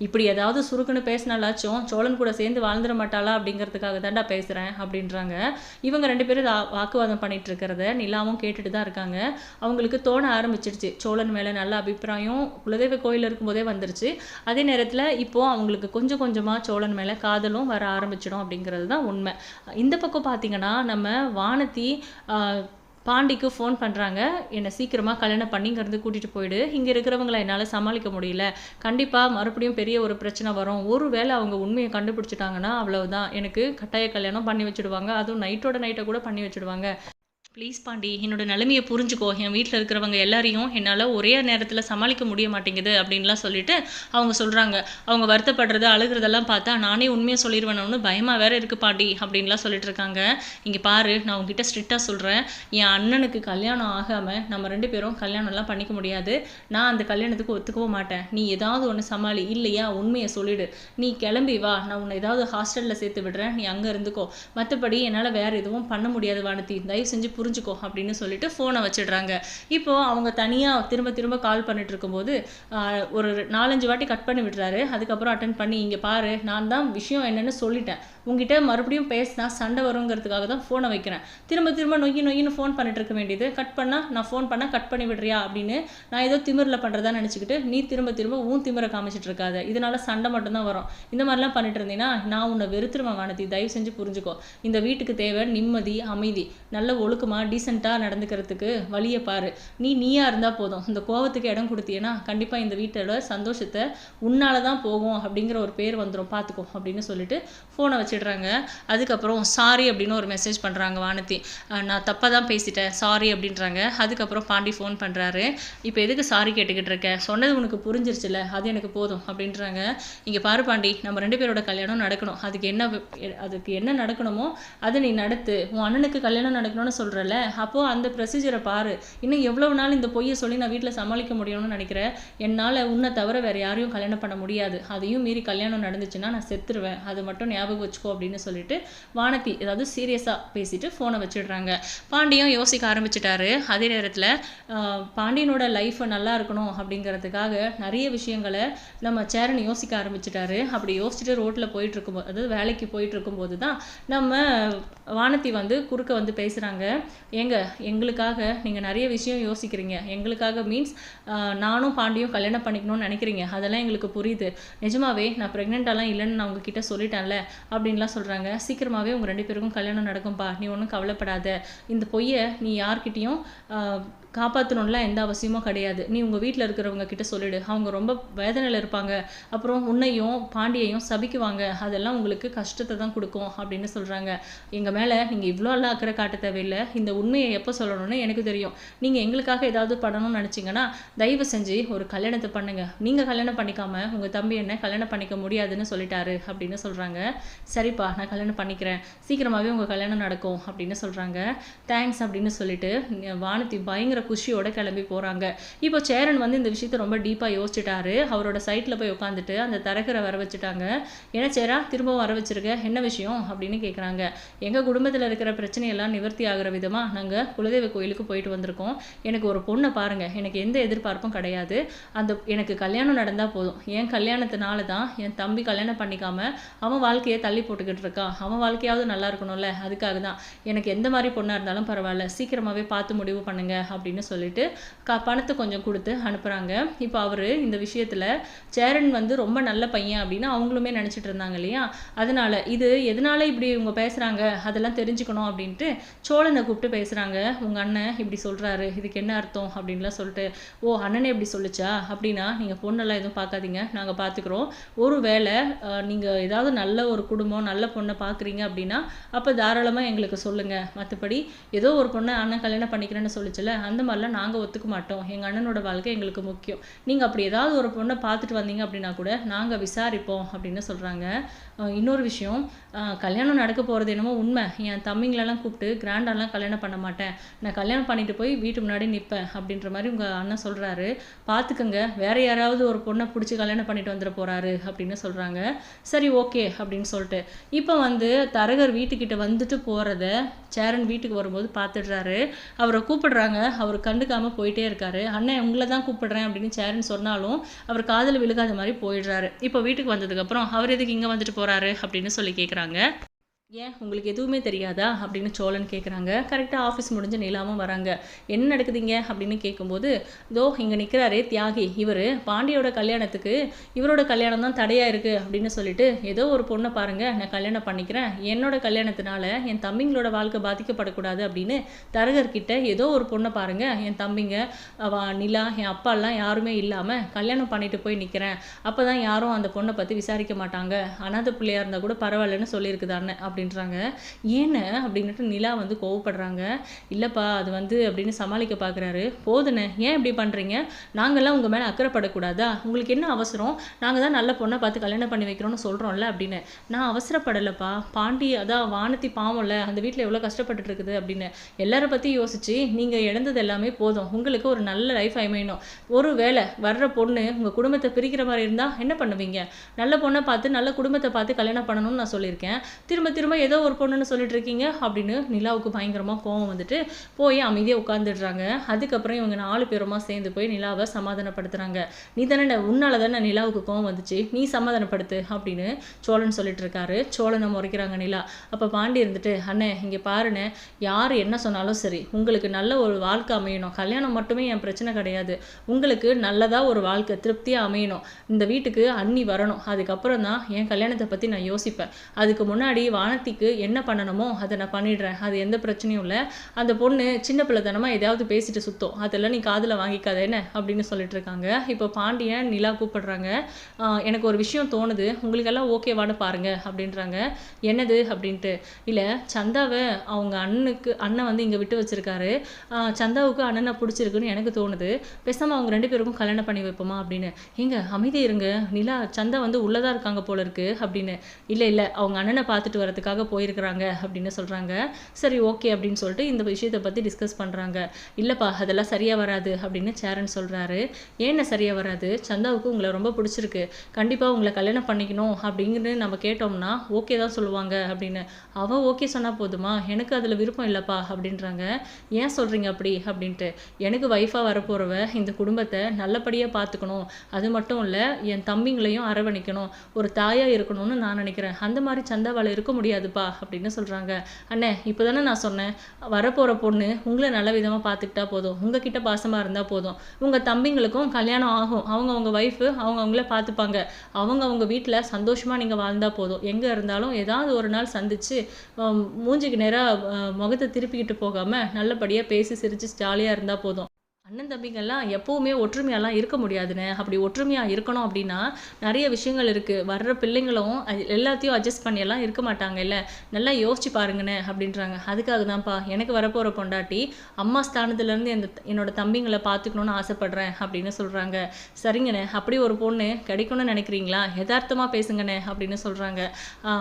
இப்படி ஏதாவது சுருக்குன்னு பேசினாலாச்சும் சோழன் கூட சேர்ந்து வாழ்ந்துட மாட்டாளா அப்படிங்கிறதுக்காக தாண்டா பேசுகிறேன் அப்படின்றாங்க. இவங்க ரெண்டு பேரும் வாக்குவாதம் பண்ணிட்டு இருக்கிறத நிலாவும் கேட்டுட்டு தான் இருக்காங்க. அவங்களுக்கு தோண ஆரம்பிச்சிடுச்சு. சோழன் மேலே நல்ல அபிப்பிராயம் குலதெய்வ கோயில் இருக்கும்போதே வந்துருச்சு. அதே நேரத்தில் இப்போது அவங்களுக்கு கொஞ்சம் கொஞ்சமாக சோழன் மேலே காதலும் வர ஆரம்பிச்சிடும் அப்படிங்கிறது தான் உண்மை. இந்த பக்கம் பார்த்தீங்கன்னா நம்ம வானதி பாண்டிக்கு ஃபோன் பண்ணுறாங்க என்னை சீக்கிரமாக கல்யாணம் பண்ணிங்கிறது கூட்டிகிட்டு போயிடு. இங்கே இருக்கிறவங்கள என்னால் சமாளிக்க முடியல. கண்டிப்பாக மறுபடியும் பெரிய ஒரு பிரச்சனை வரும். ஒரு வேளை அவங்க உண்மையை கண்டுபிடிச்சிட்டாங்கன்னா அவ்வளவுதான். எனக்கு கட்டாய கல்யாணம் பண்ணி வச்சுடுவாங்க. அதுவும் நைட்டோட நைட்டை கூட பண்ணி வச்சுடுவாங்க. ப்ளீஸ் பாண்டி என்னோடய நிலைமையை புரிஞ்சுக்கோ. என் வீட்டில் இருக்கிறவங்க எல்லாரையும் என்னால் ஒரே நேரத்தில் சமாளிக்க முடிய மாட்டேங்குது அப்படின்லாம் சொல்லிட்டு அவங்க சொல்கிறாங்க அவங்க வருத்தப்படுறது அழுகிறதெல்லாம் பார்த்தா நானே உண்மையை சொல்லிடுவேணும்னு பயமாக வேற இருக்குது பாண்டி அப்படின்லாம் சொல்லிட்டு இருக்காங்க. இங்கே பாரு நான் உங்ககிட்ட ஸ்ட்ரிக்டாக சொல்கிறேன் என் அண்ணனுக்கு கல்யாணம் ஆகாமல் நம்ம ரெண்டு பேரும் கல்யாணம்லாம் பண்ணிக்க முடியாது. நான் அந்த கல்யாணத்துக்கு ஒத்துக்கவும் மாட்டேன். நீ ஏதாவது ஒன்று சமாளி இல்லையா உண்மையை சொல்லிடு. நீ கிளம்பி வா நான் உன்னை ஏதாவது ஹாஸ்டலில் சேர்த்து விடுறேன். நீ அங்கே இருந்துக்கோ. மற்றபடி என்னால் வேறு எதுவும் பண்ண முடியாது வானதி. தயவு செஞ்சு புரிஞ்சுக்கோ அப்படின்னு சொல்லிட்டு ஃபோனை வச்சிடுறாங்க. இப்போ அவங்க தனியாக திரும்ப திரும்ப கால் பண்ணிட்டு இருக்கும்போது ஒரு நாலஞ்சு வாட்டி கட் பண்ணி விடுறாரு அதுக்கப்புறம் அட்டன் பண்ணி இங்கே பாரு நான் தான் விஷயம் என்னன்னு சொல்லிட்டேன். உங்ககிட்ட மறுபடியும் பேசினா சண்டை வருங்கிறதுக்காக தான் ஃபோனை வைக்கிறேன். திரும்ப திரும்ப நொய்யி நொய்யின்னு ஃபோன் பண்ணிட்டு இருக்க வேண்டியது. கட் பண்ணால் நான் ஃபோன் பண்ணால் கட் பண்ணி விடுறியா அப்படின்னு நான் ஏதோ திமிரில் பண்ணுறதா நினச்சிக்கிட்டு நீ திரும்ப திரும்ப உன் திமிரை காமிச்சிட்டு இருக்காது. இதனால சண்டை மட்டும்தான் வரும். இந்த மாதிரிலாம் பண்ணிட்டு இருந்தீங்கன்னா நான் உன்னை வெறுத்துருவேன் வானதி. தயவு செஞ்சு புரிஞ்சுக்கோ. இந்த வீட்டுக்கு தேவை நிம்மதி அமைதி. நல்ல ஒழுக்கமாக டீசெண்டாக நடந்துக்கிறதுக்கு வழியை பாரு. நீ நீயா இருந்தால் போதும். இந்த கோவத்துக்கு இடம் கொடுத்தீங்கன்னா கண்டிப்பாக இந்த வீட்டோட சந்தோஷத்தை உன்னால தான் போகும் அப்படிங்கிற ஒரு பேர் வந்துடும் பார்த்துக்கோ அப்படின்னு சொல்லிட்டு ஃபோனை வச்சிடுறாங்க அதுக்கப்புறம் சாரி அப்படின்னு ஒரு மெசேஜ் பண்ணுறாங்க வானதி. நான் தப்பாக தான் பேசிட்டேன். சாரி அப்படின்றாங்க. அதுக்கப்புறம் பாண்டி ஃபோன் பண்ணுறாரு இப்போ எதுக்கு சாரி கேட்டுக்கிட்டு இருக்க? சொன்னது உனக்கு புரிஞ்சிருச்சுல. அது எனக்கு போதும் அப்படின்றாங்க. இங்கே பாரு பாண்டி நம்ம ரெண்டு பேரோட கல்யாணம் நடக்கணும். அதுக்கு என்ன அதுக்கு என்ன நடக்கணுமோ அதை நீ நடத்து. உன் அண்ணனுக்கு கல்யாணம் நடக்கணும்னு சொல்கிறல அப்போது அந்த ப்ரொசீஜரை பாரு. இன்னும் எவ்வளவு நாள் இந்த பொய்யை சொல்லி நான் வீட்டில் சமாளிக்க முடியும்னு நினைக்கிறேன் என்னால் உன்னை தவிர வேறு யாரையும் கல்யாணம் பண்ண முடியாது. அதையும் மீறி கல்யாணம் நடந்துச்சுன்னா நான் செத்துருவேன். அது மட்டும் ஞாபகம் வச்சுக்கோ. அப்படின்னு சொல்லிட்டு வானதி ஏதாவது சீரியஸாக பேசிட்டு ஃபோனை வச்சிடுறாங்க. பாண்டியும் யோசிக்க ஆரம்பிச்சிட்டாரு. அதே நேரத்தில் பாண்டியனோட லைஃப் நல்லா இருக்கணும் அப்படிங்கிறதுக்காக நிறைய விஷயங்களை நம்ம சேரன் யோசிக்க ஆரம்பிச்சிட்டாரு. அப்படி யோசிச்சுட்டு ரோட்டில் போயிட்டு இருக்கும்போது அதாவது வேலைக்கு போயிட்டு இருக்கும்போது தான் நம்ம வானதி வந்து குறுக்க வந்து பேசுகிறாங்க ஏங்க எங்களுக்காக நீங்கள் நிறைய விஷயம் யோசிக்கிறீங்க. எங்களுக்காக மீன்ஸ் நானும் பாண்டியும் கல்யாணம் பண்ணிக்கணும்னு நினைக்கிறீங்க. அதெல்லாம் எங்களுக்கு புரியுது. நிஜமாவே நான் ப்ரெக்னெண்ட்டாலாம் இல்லைன்னு நான் உங்ககிட்ட சொல்லிட்டேன்ல. அப்படின்னு அப்படின்லாம் சொல்கிறாங்க சீக்கிரமாகவே உங்கள் ரெண்டு பேருக்கும் கல்யாணம் நடக்கும்பா. நீ ஒன்றும் கவலைப்படாத. இந்த பொய்யை நீ யார்கிட்டயும் காப்பாற்றணும்லாம் எந்த அவசியமும் கிடையாது. நீ உங்கள் வீட்டில் இருக்கிறவங்க கிட்ட சொல்லிடு. அவங்க ரொம்ப வேதனையில் இருப்பாங்க. அப்புறம் உன்னையும் பாண்டியையும் சபிக்குவாங்க. அதெல்லாம் உங்களுக்கு கஷ்டத்தை தான் கொடுக்கும் அப்படின்னு சொல்கிறாங்க எங்கள் மேலே நீங்கள் இவ்வளோ எல்லாம் அக்கறை காட்ட தேவையில்லை. இந்த உண்மையை எப்போ சொல்லணும்னு எனக்கு தெரியும். நீங்கள் எங்களுக்காக ஏதாவது பண்ணணும்னு நினச்சிங்கன்னா தயவு செஞ்சு ஒரு கல்யாணத்தை பண்ணுங்கள் நீங்கள் கல்யாணம் பண்ணிக்காம உங்கள் தம்பி என்ன கல்யாணம் பண்ணிக்க முடியாதுன்னு சொல்லிட்டாரு அப்படின்னு சொல்கிறாங்க சரிப்பா நான் கல்யாணம் பண்ணிக்கிறேன். சீக்கிரமாகவே உங்கள் கல்யாணம் நடக்கும் அப்படின்னு சொல்கிறாங்க தேங்க்ஸ் அப்படின்னு சொல்லிட்டு வானதி பயங்கர குஷியோட கிளம்பி போகிறாங்க இப்போ சேரன் வந்து இந்த விஷயத்த ரொம்ப டீப்பாக யோசிச்சுட்டாரு. அவரோட சைட்டில் போய் உட்காந்துட்டு அந்த தரகரை வர வச்சுட்டாங்க. என்ன சேரா திரும்பவும் வர வச்சிருக்க? என்ன விஷயம்? அப்படின்னு கேட்குறாங்க எங்கள் குடும்பத்தில் இருக்கிற பிரச்சனையெல்லாம் நிவர்த்தி ஆகிற விதமாக நாங்கள் குலதெய்வ கோயிலுக்கு போயிட்டு வந்திருக்கோம். எனக்கு ஒரு பொண்ணை பாருங்கள் எனக்கு எந்த எதிர்பார்ப்பும் கிடையாது. அந்த எனக்கு கல்யாணம் நடந்தால் போதும். என் கல்யாணத்தினால தான் என் தம்பி கல்யாணம் பண்ணிக்காமல் அவன் வாழ்க்கையை தள்ளி போட்டுக்கிட்டு இருக்கான் அவன் வாழ்க்கையாவது நல்லா இருக்கணும்ல. அதுக்காக தான். எனக்கு எந்த மாதிரி பொண்ணாக இருந்தாலும் பரவாயில்ல. சீக்கிரமாகவே பார்த்து முடிவு பண்ணுங்க அப்படின்னு சொல்லிட்டு க பணத்தை கொஞ்சம் கொடுத்து அனுப்புகிறாங்க இப்போ அவர் இந்த விஷயத்தில் சேரன் வந்து ரொம்ப நல்ல பையன் அப்படின்னு அவங்களுமே நினச்சிட்டு இருந்தாங்க இல்லையா? அதனால இது எதனால இப்படி இவங்க பேசுகிறாங்க அதெல்லாம் தெரிஞ்சுக்கணும் அப்படின்ட்டு சோழனை கூப்பிட்டு பேசுகிறாங்க உங்கள் அண்ணன் இப்படி சொல்கிறாரு இதுக்கு என்ன அர்த்தம்? அப்படின்லாம் சொல்லிட்டு ஓ அண்ணனே இப்படி சொல்லுச்சா? அப்படின்னா நீங்கள் பொண்ணெல்லாம் எதுவும் பார்க்காதீங்க. நாங்கள் பார்த்துக்குறோம். ஒரு வேளை நீங்கள் ஏதாவது நல்ல ஒரு குடும்பம் நல்ல பொண்ணை பார்க்குறீங்க அப்படின்னா அப்போ தாராளமாக எங்களுக்கு சொல்லுங்கள் மற்றபடி ஏதோ ஒரு பொண்ணை அண்ணன் கல்யாணம் பண்ணிக்கிறேன்னு சொல்லிச்சுல அந்த மாதிரிலாம் நாங்கள் ஒத்துக்க மாட்டோம். எங்கள் அண்ணனோட வாழ்க்கை எங்களுக்கு முக்கியம். நீங்கள் அப்படி ஏதாவது ஒரு பொண்ணை பார்த்துட்டு வந்தீங்க அப்படின்னா கூட நாங்கள் விசாரிப்போம் அப்படின்னு சொல்கிறாங்க இன்னொரு விஷயம் கல்யாணம் நடக்க போகிறது என்னமோ உண்மை. என் தம்பிங்களெல்லாம் கூப்பிட்டு கிராண்டாலாம் கல்யாணம் பண்ண மாட்டேன். நான் கல்யாணம் பண்ணிட்டு போய் வீட்டு முன்னாடி நிற்பேன் அப்படின்ற மாதிரி உங்கள் அண்ணன் சொல்கிறாரு பார்த்துக்கங்க வேற யாராவது ஒரு பொண்ணை பிடிச்சி கல்யாணம் பண்ணிட்டு வந்துட போகிறாரு அப்படின்னு சொல்கிறாங்க சரி ஓகே அப்படின்னு சொல்லிட்டு. இப்போ வந்து தரகர் வீட்டுக்கிட்ட வந்துட்டு போகிறத சேரன் வீட்டுக்கு வரும்போது பார்த்துடுறாரு அவரை கூப்பிடுறாங்க. அவர் கண்டுக்காமல் போயிட்டே இருக்காரு. அண்ணன் உங்களை தான் கூப்பிடுறேன் அப்படின்னு சேரன் சொன்னாலும் அவர் காதில் விழுகாத மாதிரி போயிடுறாரு. இப்போ வீட்டுக்கு வந்ததுக்கப்புறம் அவர் எதுக்கு இங்கே வந்துட்டு போ அப்படின்னு சொல்லி கேட்குறாங்க ஏன்? உங்களுக்கு எதுவுமே தெரியாதா? அப்படின்னு சோழன் கேட்குறாங்க கரெக்டாக ஆஃபீஸ் முடிஞ்சு நிலாமும் வராங்க. என்ன நடக்குதுங்க? அப்படின்னு கேட்கும்போது தோ இங்கே நிற்கிறாரே தியாகி. இவர் பாண்டியோட கல்யாணத்துக்கு இவரோட கல்யாணம் தான் தடையாக இருக்குது அப்படின்னு சொல்லிட்டு ஏதோ ஒரு பொண்ணை பாருங்கள் நான் கல்யாணம் பண்ணிக்கிறேன். என்னோட கல்யாணத்தினால என் தம்பிங்களோட வாழ்க்கை பாதிக்கப்படக்கூடாது. அப்படின்னு தரகர்கிட்ட ஏதோ ஒரு பொண்ணை பாருங்கள் என் தம்பிங்க நிலா என் அப்பாலாம் யாருமே இல்லாமல் கல்யாணம் பண்ணிட்டு போய் நிற்கிறேன் அப்போ தான் யாரும் அந்த பொண்ணை பற்றி விசாரிக்க மாட்டாங்க. அனாத பிள்ளையாக இருந்தால் கூட பரவாயில்லன்னு சொல்லியிருக்குதான்னு. அப்படின்றாங்க. ஏன்னு அப்படின்ட்டு நிலா வந்து கோவப்படுறாங்க. இல்லைப்பா அது வந்து அப்படின்னு சமாளிக்க பார்க்குறாரு போதுண்ணே ஏன் இப்படி பண்ணுறீங்க நாங்கள்லாம் உங்கள் மேலே அக்கறைப்படக்கூடாதா? உங்களுக்கு என்ன அவசரம்? நாங்கள் தான் நல்ல பொண்ணை பார்த்து கல்யாணம் பண்ணி வைக்கிறோம்னு சொல்கிறோம்ல அப்படின்னு. நான் அவசரப்படலைப்பா. பாண்டி அதான் வானத்தி பாவம்ல அந்த வீட்டில் எவ்வளோ கஷ்டப்பட்டுட்டு இருக்குது அப்படின்னு. எல்லாரை பற்றி யோசிச்சு நீங்கள் இழந்தது எல்லாமே போதும். உங்களுக்கு ஒரு நல்ல லைஃப் அமையணும். ஒரு வேலை வர்ற பொண்ணு உங்கள் குடும்பத்தை பிரிக்கிற மாதிரி இருந்தால் என்ன பண்ணுவீங்க? நல்ல பொண்ணை பார்த்து நல்ல குடும்பத்தை பார்த்து கல்யாணம் பண்ணணும்னு நான் சொல்லியிருக்கேன். திரும்ப திரும்ப திரும்ப ஏதோ ஒரு பொண்ணுன்னு சொல்லிட்டு இருக்கீங்க அப்படின்னு நிலாவுக்கு பயங்கரமாக கோவம் வந்துட்டு போய் அமைதியாக உட்காந்துடுறாங்க அதுக்கப்புறம் இவங்க நாலு பேருமா சேர்ந்து போய் நிலாவை சமாதானப்படுத்துகிறாங்க நீ தானே உன்னால தானே நிலாவுக்கு கோவம் வந்துச்சு? நீ சமாதானப்படுத்து அப்படின்னு சோழன் சொல்லிட்டு இருக்காரு சோழனை முறைக்கிறாங்க நிலா. அப்போ பாண்டி இருந்துட்டு அண்ணே இங்கே பாருண்ணே யார் என்ன சொன்னாலும் சரி உங்களுக்கு நல்ல ஒரு வாழ்க்கை அமையணும். கல்யாணம் மட்டுமே என் பிரச்சனை கிடையாது. உங்களுக்கு நல்லதாக ஒரு வாழ்க்கை திருப்தியாக அமையணும். இந்த வீட்டுக்கு அண்ணி வரணும். அதுக்கப்புறம் தான் என் கல்யாணத்தை பற்றி நான் யோசிப்பேன். அதுக்கு முன்னாடி வான வானத்திக்கு என்ன பண்ணணுமோ அதை நான் பண்ணிடுறேன். அது எந்த பிரச்சனையும் இல்லை. அந்த பொண்ணு சின்ன பிள்ளைத்தனமாக எதாவது பேசிட்டு சுத்தம் அதெல்லாம் நீ காதில் வாங்கிக்காத என்ன? அப்படின்னு சொல்லிட்டு இருக்காங்க. இப்போ பாண்டியன் நிலா கூப்பிடுறாங்க. எனக்கு ஒரு விஷயம் தோணுது. உங்களுக்கெல்லாம் ஓகேவான்னு பாருங்க அப்படின்றாங்க. என்னது? அப்படின்ட்டு. இல்லை சந்தாவை அவங்க அண்ணனுக்கு அண்ணன் வந்து இங்கே விட்டு வச்சிருக்காரு. சந்தாவுக்கு அண்ணனை பிடிச்சிருக்குன்னு எனக்கு தோணுது. பேசாமல் அவங்க ரெண்டு பேருக்கும் கல்யாணம் பண்ணி வைப்போமா? அப்படின்னு. எங்க அமைதி இருங்க. நிலா சந்தா வந்து உள்ளதாக இருக்காங்க போல இருக்கு அப்படின்னு. இல்லை இல்லை. அவங்க அண்ணனை பார்த்துட்டு வரதுக்கு அதுக்காக போயிருக்கிறாங்க அப்படின்னு சொல்கிறாங்க சரி ஓகே அப்படின்னு சொல்லிட்டு இந்த விஷயத்தை பற்றி டிஸ்கஸ் பண்ணுறாங்க இல்லைப்பா அதெல்லாம் சரியாக வராது அப்படின்னு சேரன் சொல்கிறாரு ஏன்னு சரியாக வராது? சந்தாவுக்கு உங்களை ரொம்ப பிடிச்சிருக்கு. கண்டிப்பாக உங்களை கல்யாணம் பண்ணிக்கணும் அப்படிங்கிறது நம்ம கேட்டோம்னா ஓகே தான் சொல்லுவாங்க அப்படின்னு. அவள் ஓகே சொன்னால் போதுமா? எனக்கு அதில் விருப்பம் இல்லைப்பா அப்படின்றாங்க. ஏன் சொல்கிறீங்க அப்படி? அப்படின்ட்டு. எனக்கு ஒய்ஃபாக வரப்போகிறவ இந்த குடும்பத்தை நல்லபடியாக பார்த்துக்கணும் அது மட்டும் இல்லை என் தம்பிங்களையும் அரவணைக்கணும். ஒரு தாயாக இருக்கணும்னு நான் நினைக்கிறேன். அந்த மாதிரி சந்தாவால் இருக்க முடியாது. முடியாதுப்பா அப்படின்னு சொல்கிறாங்க அண்ணே இப்போ தானே நான் சொன்னேன். வரப்போகிற பொண்ணு உங்களை நல்ல விதமாக பார்த்துக்கிட்டா போதும். உங்ககிட்ட பாசமாக இருந்தால் போதும். உங்கள் தம்பிங்களுக்கும் கல்யாணம் ஆகும். அவங்க அவங்க ஒய்ஃபு அவங்க அவங்கள பார்த்துப்பாங்க. அவங்க அவங்க வீட்டில் சந்தோஷமாக நீங்கள் வாழ்ந்தால் போதும். எங்கே இருந்தாலும் ஏதாவது ஒரு நாள் சந்தித்து மூஞ்சிக்கு நேராக முகத்தை திருப்பிக்கிட்டு போகாமல் நல்லபடியாக பேசி சிரித்து ஜாலியாக இருந்தால் போதும். அண்ணன் தம்பிங்கள்லாம் எப்போவுமே ஒற்றுமையாலாம் இருக்க முடியாதுண்ணே அப்படி ஒற்றுமையாக இருக்கணும் அப்படின்னா நிறைய விஷயங்கள் இருக்குது வர்ற பிள்ளைங்களும் எல்லாத்தையும் அட்ஜஸ்ட் பண்ணியெல்லாம் இருக்க மாட்டாங்க. இல்லை நல்லா யோசிச்சு பாருங்கண்ணே அப்படின்றாங்க. அதுக்காக தான்ப்பா எனக்கு வரப்போகிற பொண்டாட்டி அம்மா ஸ்தானத்துலேருந்து எந்த என்னோட தம்பிங்களை பார்த்துக்கணுன்னு ஆசைப்பட்றேன் அப்படின்னு சொல்கிறாங்க சரிங்கண்ணே அப்படி ஒரு பொண்ணு கிடைக்கணும்னு நினைக்கிறீங்களா? யதார்த்தமாக பேசுங்கண்ணே அப்படின்னு சொல்கிறாங்க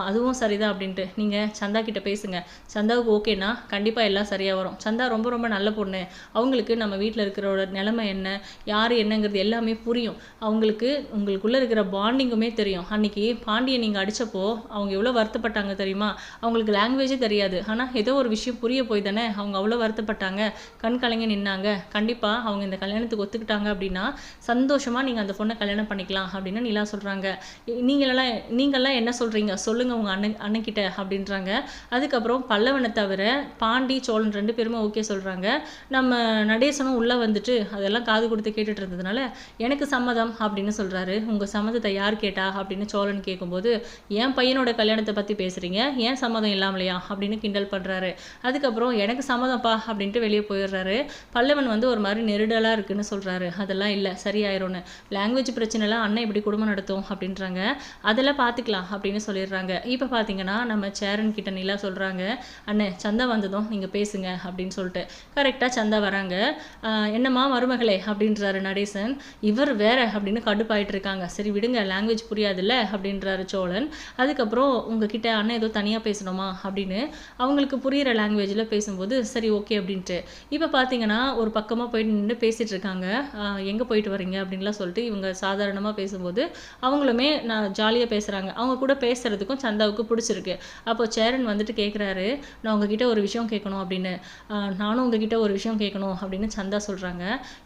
அதுவும் சரிதான் அப்படின்ட்டு. நீங்கள் சந்தா கிட்ட பேசுங்க. சந்தாவுக்கு ஓகேனா கண்டிப்பாக எல்லாம் சரியாக வரும். சந்தா ரொம்ப ரொம்ப நல்ல பொண்ணு. அவங்களுக்கு நம்ம வீட்டில் இருக்கிறோட நிலைமை என்ன யார் என்னங்கிறது எல்லாமே புரியும். அவங்களுக்கு உங்களுக்குள்ளே இருக்கிற பாண்டிங்குமே தெரியும். அன்றைக்கி பாண்டியை நீங்கள் அடித்தப்போ அவங்க எவ்வளோ வருத்தப்பட்டாங்க தெரியுமா? அவங்களுக்கு லாங்குவேஜே தெரியாது. ஆனால் ஏதோ ஒரு விஷயம் புரிய போய் தானே அவங்க அவ்வளோ வருத்தப்பட்டாங்க. கண் கலங்கி நின்னாங்க. கண்டிப்பாக அவங்க இந்த கல்யாணத்துக்கு ஒத்துக்கிட்டாங்க அப்படின்னா சந்தோஷமாக நீங்கள் அந்த பொண்ணை கல்யாணம் பண்ணிக்கலாம் அப்படின்னு நிலா சொல்கிறாங்க நீங்களெல்லாம் நீங்கள்லாம் என்ன சொல்கிறீங்க சொல்லுங்கள் உங்கள் அண்ணன் அண்ணன்கிட்ட அப்படின்றாங்க. அதுக்கப்புறம் பல்லவனை தவிர பாண்டி சோழன் ரெண்டு பேருமே ஓகே சொல்கிறாங்க நம்ம நடேசனும் உள்ள வந்துட்டு அதெல்லாம் காது கொடுத்து கேட்டுட்டு இருந்ததுனால எனக்கு சம்மதம் அப்படின்னு சொல்கிறாரு உங்கள் சம்மதத்தை யார் கேட்டா அப்படின்னு சோழன் கேட்கும்போது என் பையனோட கல்யாணத்தை பற்றி பேசுகிறீங்க ஏன் சம்மதம் இல்லாமலையா? அப்படின்னு கிண்டல் பண்ணுறாரு அதுக்கப்புறம் எனக்கு சம்மதம்ப்பா அப்படின்ட்டு வெளியே போயிடுறாரு. பல்லவன் வந்து ஒரு மாதிரி நெருடலாக இருக்குன்னு சொல்கிறாரு அதெல்லாம் இல்லை சரியாயிரும்னு. லாங்குவேஜ் பிரச்சனைலாம் அண்ணன் இப்படி குடும்பம் நடத்தும் அப்படின்றாங்க. அதெல்லாம் பார்த்துக்கலாம் அப்படின்னு சொல்லிடுறாங்க. இப்போ பார்த்தீங்கன்னா நம்ம சேரன் கிட்ட நிலா சொல்கிறாங்க அண்ணே சந்தா வந்ததும் நீங்கள் பேசுங்க அப்படின்னு சொல்லிட்டு. கரெக்டாக சந்தா வராங்க. என்னம்மா மருமகளே அப்படின்றாரு நடேசன். இவர் வேற அப்படின்னு கடுப்பாயிட்டு இருக்காங்க சரி விடுங்க லாங்குவேஜ் புரியாதுல்ல அப்படின்றாரு சோழன். அதுக்கப்புறம் உங்ககிட்ட அண்ணன் ஏதோ தனியாக பேசணுமா அப்படின்னு அவங்களுக்கு புரிகிற லாங்குவேஜில் பேசும்போது சரி ஓகே அப்படின்ட்டு. இப்போ பார்த்தீங்கன்னா ஒரு பக்கமாக போயிட்டு நின்று பேசிகிட்டு இருக்காங்க எங்கே போயிட்டு வரீங்க அப்படின்லாம் சொல்லிட்டு இவங்க சாதாரணமாக பேசும்போது அவங்களுமே நான் ஜாலியாக பேசுகிறாங்க அவங்க கூட பேசுகிறதுக்கும் சந்தாவுக்கு பிடிச்சிருக்கு. அப்போ சேரன் வந்துட்டு கேட்குறாரு நான் உங்ககிட்ட ஒரு விஷயம் கேட்கணும் அப்படின்னு. நானும் உங்ககிட்ட ஒரு விஷயம் கேட்கணும் அப்படின்னு சந்தா சொல்கிறாங்க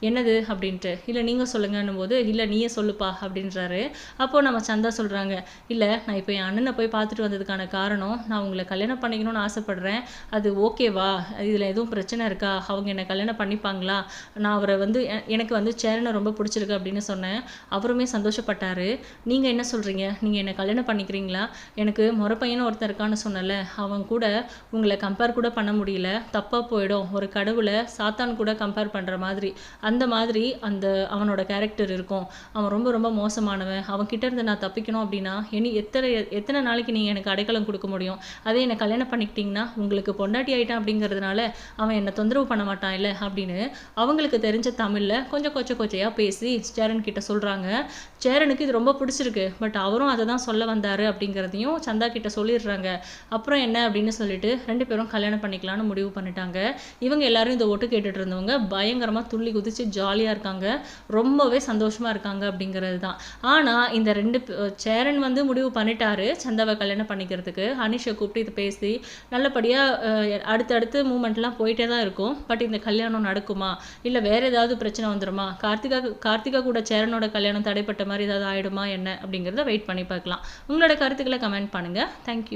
என்னது? அப்படின்ட்டு. இல்லை நீங்கள் சொல்லுங்கன்னும் போது இல்லை நீயே சொல்லுப்பா அப்படின்றாரு. அப்போது நம்ம சந்தா சொல்கிறாங்க இல்லை நான் இப்போ என் அண்ணனை போய் பார்த்துட்டு வந்ததுக்கான காரணம் நான் உங்களை கல்யாணம் பண்ணிக்கணும்னு ஆசைப்பட்றேன். அது ஓகேவா? இதில் எதுவும் பிரச்சனை இருக்கா? அவங்க என்னை கல்யாணம் பண்ணிப்பாங்களா? நான் அவரை வந்து எனக்கு வந்து சேரனை ரொம்ப பிடிச்சிருக்கு அப்படின்னு சொன்னேன். அவருமே சந்தோஷப்பட்டார். நீங்கள் என்ன சொல்கிறீங்க நீங்கள் என்னை கல்யாணம் பண்ணிக்கிறீங்களா? எனக்கு முறை ஒருத்தர் இருக்கான்னு சொன்னல அவன் கூட உங்களை கம்பேர் கூட பண்ண முடியல. தப்பாக போயிடும். ஒரு கடவுளை சாத்தான் கூட கம்பேர் பண்ணுற மாதிரி மாதிரி. அந்த மாதிரி அந்த அவனோட கேரக்டர் இருக்கும். அவன் ரொம்ப ரொம்ப மோசமானவன். அவன் கிட்ட இருந்து நான் தப்பிக்கணும் அப்படின்னா இனி எத்தனை எத்தனை நாளைக்கு நீங்கள் எனக்கு அடைக்கலம் கொடுக்க முடியும்? அதே என்னை கல்யாணம் பண்ணிக்கிட்டிங்கன்னா உங்களுக்கு பொண்டாட்டி ஆகிட்டான் அப்படிங்கிறதுனால அவன் என்னை தொந்தரவு பண்ண மாட்டான் இல்லை அப்படின்னு அவங்களுக்கு தெரிஞ்ச தமிழில் கொஞ்சம் கொச்ச கொச்சையாக பேசி சேரன் கிட்ட சொல்கிறாங்க சேரனுக்கு இது ரொம்ப பிடிச்சிருக்கு. பட் அவரும் அதை தான் சொல்ல வந்தார் அப்படிங்கிறதையும் சந்தா கிட்ட சொல்லிடுறாங்க. அப்புறம் என்ன அப்படின்னு சொல்லிட்டு ரெண்டு பேரும் கல்யாணம் பண்ணிக்கலாம்னு முடிவு பண்ணிட்டாங்க. இவங்க எல்லாரும் இதை ஒட்டு கேட்டுட்டு இருந்தவங்க பயங்கரமாக துள்ளி குதிச்சு ஜாலியாக இருக்காங்க. ரொம்பவே சந்தோஷமாக இருக்காங்க அப்படிங்கிறது தான் ஆனால் இந்த ரெண்டு சேரன் வந்து முடிவு பண்ணிட்டாரு. சந்தாவை கல்யாணம் பண்ணிக்கிறதுக்கு. அனிஷை கூப்பிட்டு இது பேசி நல்லபடியாக அடுத்தடுத்து மூமெண்ட்லாம் போயிட்டே தான் இருக்கும். பட் இந்த கல்யாணம் நடக்குமா? இல்லை வேறு ஏதாவது பிரச்சனை வந்துடுமா கார்த்திகா கார்த்திகா கூட சேரனோட கல்யாணம் தடைப்பட்ட மாதிரி ஏதாவது ஆகிடுமா என்ன அப்படிங்கிறத வெயிட் பண்ணி பார்க்கலாம். உங்களோட கருத்துக்களை கமெண்ட் பண்ணுங்கள் தேங்க்யூ